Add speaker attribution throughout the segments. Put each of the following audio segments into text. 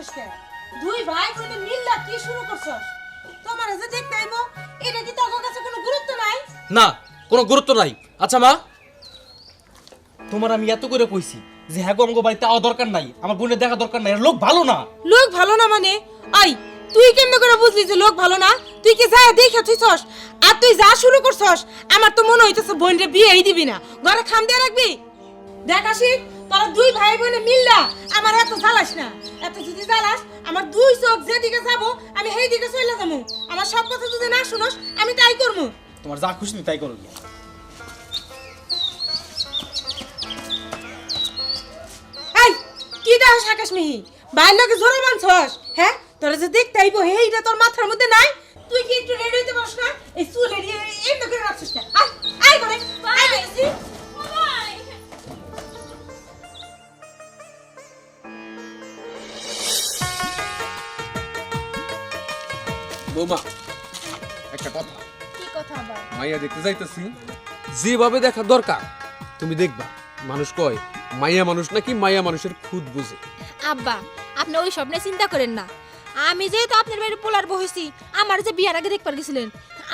Speaker 1: করছস কে দুই ভাই বোনে মিল্লা কি শুরু করছস? তোমার যে দেখতে আইবো এটা কি তোর কাছে কোনো গুরুত্ব নাই?
Speaker 2: না কোনো গুরুত্ব নাই। আচ্ছা মা? তোমার আমি এত করে কইছি যে হ্যাঁ গো আমগো বাড়িতে আওয়া দরকার নাই। আমার বোনের দেখা দরকার নাই। লোক ভালো না।
Speaker 1: লোক ভালো না মানে? আই তুই কেমনে করে বুঝলি যে লোক ভালো না? তুই কি যা দেখেছিস আর তুই যা শুরু করছস আমার তো মনে হইতেছে বোনরে বিয়েই দিবি না। ঘরে খাম দিয়ে রাখবি? দেখ আসি। তোরা দুই ভাই বোনে মিল্লা আমার এত জ্বালাস না। এত যদি জ্বালাস আমার দুই চোখ যেদিকে যাব আমি সেই দিকে চলে যাব। আমার সব কথা যদি না শুনোস আমি তাই করব।
Speaker 2: তোমার যা খুশি তুমি তাই করো
Speaker 1: এই কি দেহস আকাশ মিহি? বাইর লোকে জোরে মানছস হ্যাঁ? তোরা যে দেখতে আইবো হেইটা তোর মাথার মধ্যে নাই? একটা
Speaker 3: কথা।
Speaker 4: কি কথা আবার
Speaker 3: মাইয়া দেখতে যাইতেছি যেভাবে দেখা দরকার তুমি দেখবা মানুষ কয় মাইয়া মানুষ নাকি মাইয়া মানুষের খুদ বুঝে।
Speaker 4: আব্বা আপনি ওই স্বপ্নে চিন্তা করেন না। আমি যেহেতু আপনার বাড়ি পোলার বসেছি আমার যে বিয়ার আগে দেখবার গেছিলেন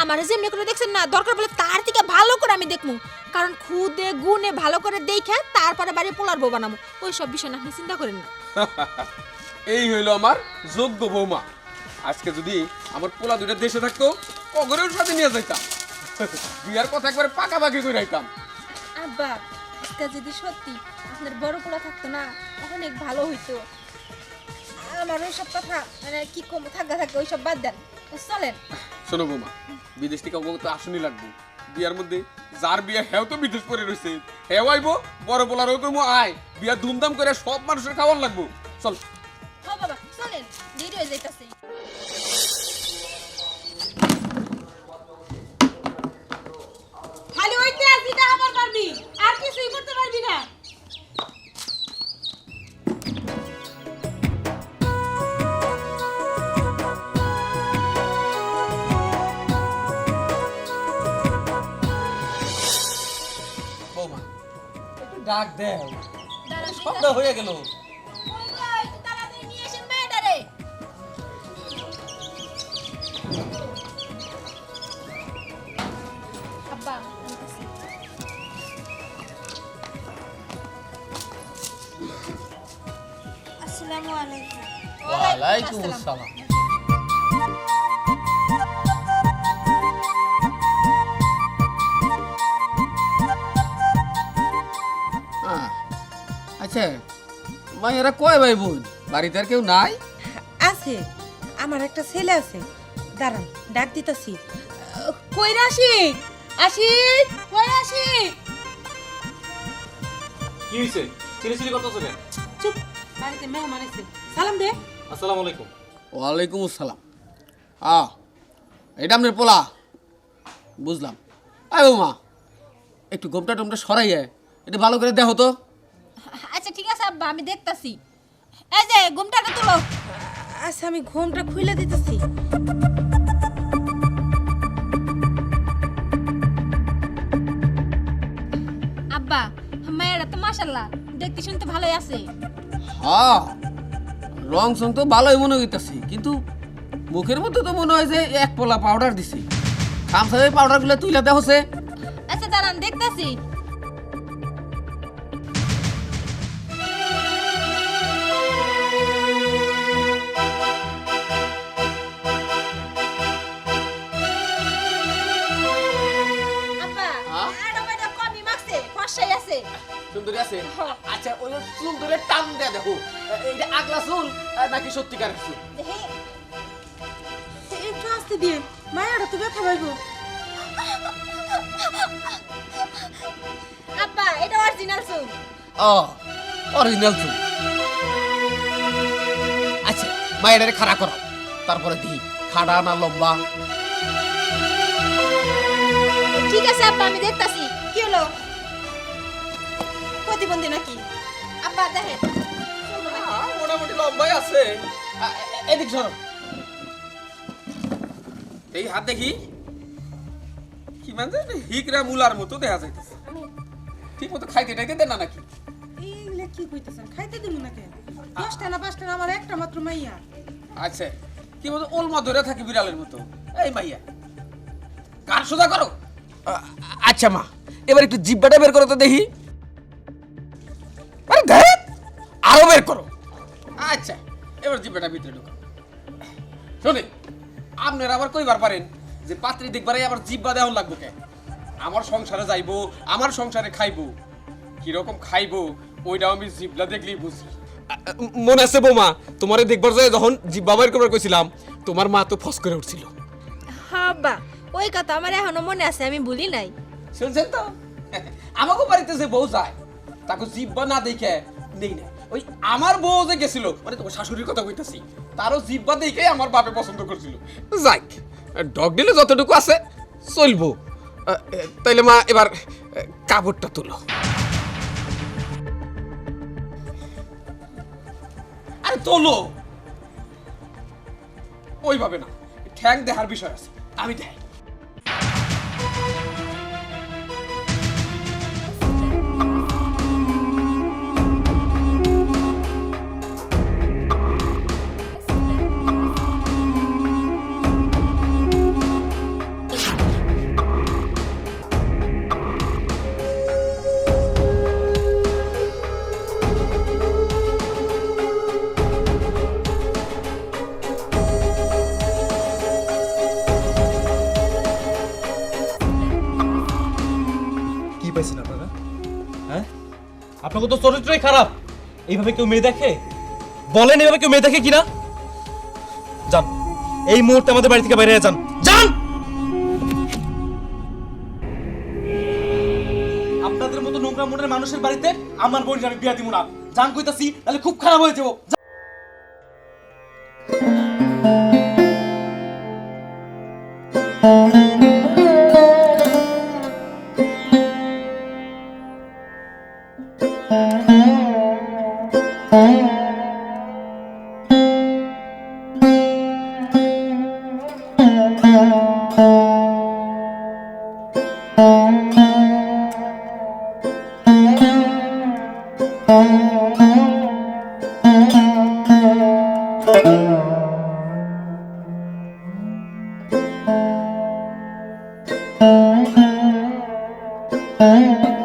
Speaker 4: আমার যেমনি করে দেখছেন না দরকার বলে তার থেকে ভালো করে আমি দেখব কারণ খুদে গুনে ভালো করে দেখে তারপরে বাড়ি পোলার বউ বানাবো ওই সব বিষয় না আপনি চিন্তা করেন না।
Speaker 3: এই হইল আমার যোগ্য বৌমা। আজকে যদি আমার পোলা দুইটা দেশে থাকতো অগরের সাথে নিয়ে যাইতাম। বিয়ার কথা একবারে পাকাপাকি করে রাইতাম
Speaker 4: আব্বা আজকে যদি সত্যি আপনার বড় পোলা থাকতো না অনেক ভালো হইতো। আমার ওই সব কথা মানে কি কম থাকা থাকে ওই সব বাদ দেন। চলেন।
Speaker 3: শোনো বৌমা বিদেশ থেকে অবগত আসনই লাগবে। বিয়ার মধ্যে যার বিয়া হেও তো বিদেশ করে রয়েছে হেও আইবো বড় পোলারও করব আয়। বিয়া ধুমধাম করে সব মানুষের খাওয়ার লাগবো। চল।
Speaker 4: নিয়ে এসেন মেয়েটারে। আব্বা, আনতেছি। আসসালামু আলাইকুম।
Speaker 2: ওয়ালাইকুম
Speaker 4: আসসালাম।
Speaker 5: মাইয়ারা কয় ভাই বোন বাড়িতে আর কেউ নাই?
Speaker 1: আছে আমার একটা ছেলে আছে। দাঁড়ান ডাক দিতাছি। কই আসি? আসি? কই আসি?
Speaker 2: কি হইছে? চিলি চিলি করতেছো কেন?
Speaker 1: চুপ বাড়িতে মেহমান আছে। সালাম দে।
Speaker 2: আসসালামু আলাইকুম।
Speaker 5: ওয়ালাইকুম আসসালাম। আ এটা আপনার পোলা? বুঝলাম। আয় বৌমা একটু গোমটা টোমটা সরাইয়ে এটা ভালো করে দেখো তো।
Speaker 4: আচ্ছা ঠিক আব্বা আমি দেখতাছি। এই যে ঘুমটাটা তুলো।
Speaker 1: আচ্ছা আমি ঘুমটা খুলে দিতেছি।
Speaker 4: আব্বা মেয়েরা তো মাশাল্লাহ দেখতে শুনতে ভালোই আছে।
Speaker 5: হ্যাঁ রং সং তো ভালোই মনে হইতেছে কিন্তু মুখের মধ্যে তো মনে হয় যে এক পোলা পাউডার দিছি। খামসাদের পাউডারগুলো তুইলা দেখো সে
Speaker 4: আচ্ছা দাঁড়ান দেখতাছি।
Speaker 5: সুন্দরী আছে? আচ্ছা ওই চুল ধরে টান দেয়া দেখো। এইটা আগলা চুল নাকি সত্যিকার চুল?
Speaker 1: একটু আসতে দিয়ে। মায়াটা তো ব্যথা পাইবো।
Speaker 4: আব্বা এটা অরিজিনাল চুল।
Speaker 5: ও অরিজিনাল চুল। আচ্ছা মায়ের খাড়া করো। তারপরে দিই খাড়া না লম্বা?
Speaker 4: ঠিক আছে আব্বা আমি দেখতাছি।
Speaker 1: কি হলো? প্রতিবন্ধী নাকি?
Speaker 4: আব্বা দেখেন।
Speaker 3: মোটামুটি লম্বাই আছে।
Speaker 5: এদিক সরো।
Speaker 3: এই হাত দেখি। কি মানে হিকরা মুলার মতো দেখা যাইতেছে। ঠিক মতো খাইতে টাইতে দেন না নাকি?
Speaker 1: এইগুলা কি কইতেছেন? খাইতে দিব না কেন দশটা না পাঁচটা না আমার একটা মাত্র মাইয়া।
Speaker 3: আচ্ছা কি বলতো ওলমা ধরে থাকি বিড়ালের মতো। এই মাইয়া কার সোজা করো। আচ্ছা মা এবার একটু জিব্বাটা বের করো তো দেখি। এবার জিব্বাটা ভিতরে ঢুকো শোনে আপনারা আবার কইবার পারেন যে পাত্রী দেখবারে আবার জিব্বা দেওয়া লাগবো কে? আমার সংসারে যাইবো আমার সংসারে খাইবো। কীরকম খাইবো ওইটাও আমি জিবলা দেখলেই বুঝি।
Speaker 6: মনে আছে বৌমা তোমারে দেখবার যায় যখন জিব্বা বাইর করবার কইছিলাম তোমার মা তো ফস করে উঠছিল।
Speaker 4: হাবা ওই কথা আমার এখনও মনে আছে আমি ভুলি নাই।
Speaker 3: শুনছেন তো? আমাকে বাড়িতে যে বউ যায় তাকে জিব্বা না দেখে নেই না। ওই আমার বউ যে গেছিল মানে তোমার শাশুড়ির কথা কইতাছি, তারও জিব্বা দেখে আমার বাপে পছন্দ করছিল।
Speaker 6: যাক ডগ দিলে যতটুকু আছে চলবো। তাইলে মা, এবার কাপড়টা তুলো।
Speaker 3: আরে তোলো! ওইভাবে না, ঠ্যাং দেখার বিষয় আছে, আমি দেখ
Speaker 2: আপনাকে তো চরিত্রই খারাপ। এইভাবে কেউ মেয়ে দেখে? বলেন এইভাবে কেউ মেয়ে দেখে কিনা? যান, এই মুহূর্তে আমাদের বাড়ি থেকে বাইরে যান। যান! আপনাদের মতো নোংরা মনের মানুষের বাড়িতে আমার বোন আমি বিয়া দিব না। যান কইতাছি, তাহলে খুব খারাপ হয়ে যাব।
Speaker 7: Thank you. Mm-hmm.